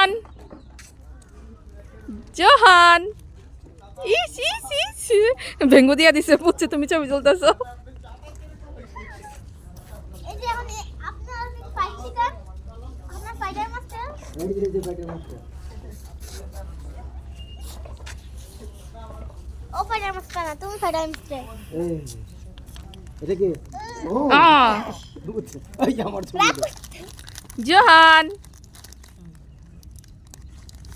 Johann Johann ইস ইস ইস ভেঙ্গু দিয়া দিছে বুঝছে তুমি ছবি তুলতেছ। জোহান।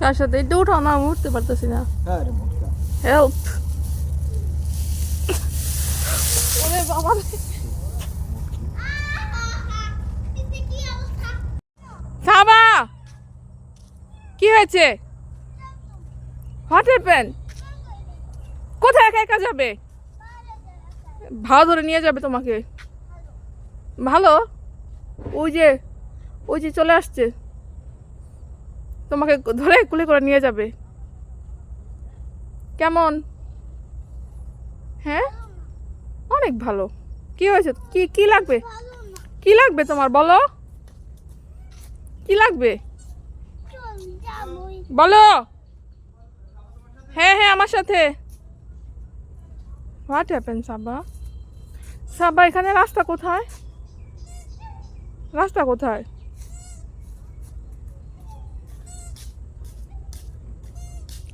কার সাথে? এটা উঠাও না উঠতে পারতেছি না। হ্যাঁ হেল্প ওরে বাবা কি সাবা কি হয়েছে? হোয়াট হ্যাপেন কোথায় একা একা যাবে? ভালো ধরে নিয়ে যাবে তোমাকে। ভালো? ওই যে ওই যে চলে আসছে। তোমাকে ধরে কুলি করে নিয়ে যাবে। কেমন? হ্যাঁ? অনেক ভালো। কি হয়েছে? কি কি লাগবে? কি লাগবে তোমার বলো? কি লাগবে? বলো। হ্যাঁ হ্যাঁ আমার সাথে। হোয়াট হ্যাপেন সাবা সাবা এখানে রাস্তা কোথায়? রাস্তা কোথায়?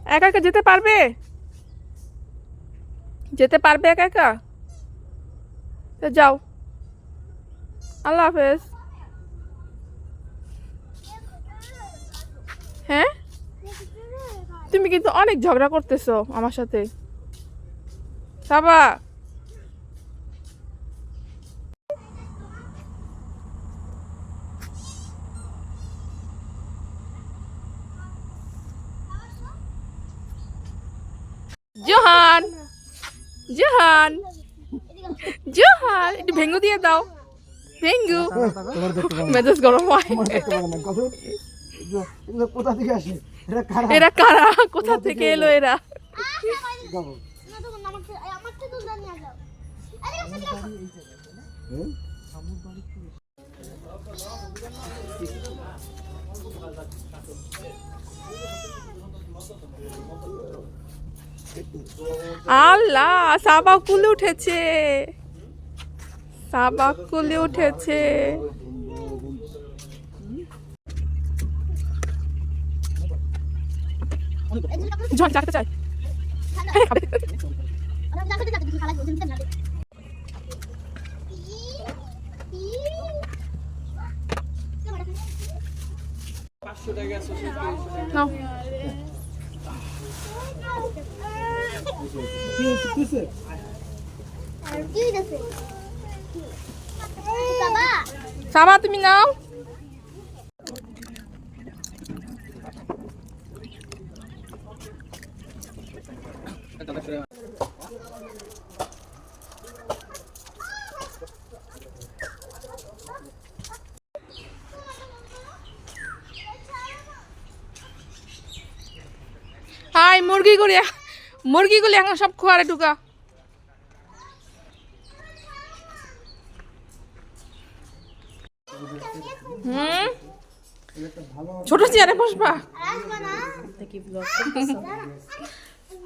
একা একা যেতে পারবে? যেতে পারবে একা একা? তো যাও। আল্লাহ হাফেজ। হ্যাঁ? তুমি কিন্তু অনেক ঝগড়া করতেছো আমার সাথে। সাবা। জোহান জোহান জোহান একটু ভেঙ্গু দিয়ে দাও। ভেঙ্গু তোমার দেখতে পাবো না। মেজাজ গরম হয় কোথা থেকে আসে? এরা কারা? কোথা থেকে এলো এরা? যাব। না আল্লাহ সাবা কুলে উঠেছে। সাবা কুলে উঠেছে। ঝড় চাকতে চাই আমরা সাবা তুমি নাও। মুরগিগুলি মুরগিগুলি এখন সব খোয়ারে ঢুকা। হুম? ছোট চেয়ারে বসবা।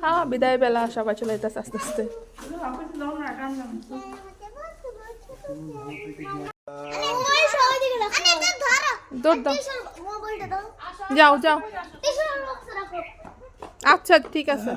হ্যাঁ বিদায় বেলা সবাই চলে যেতেছে আস্তে আস্তে। দৌড় দাও। যাও যাও। আচ্ছা ঠিক আছে।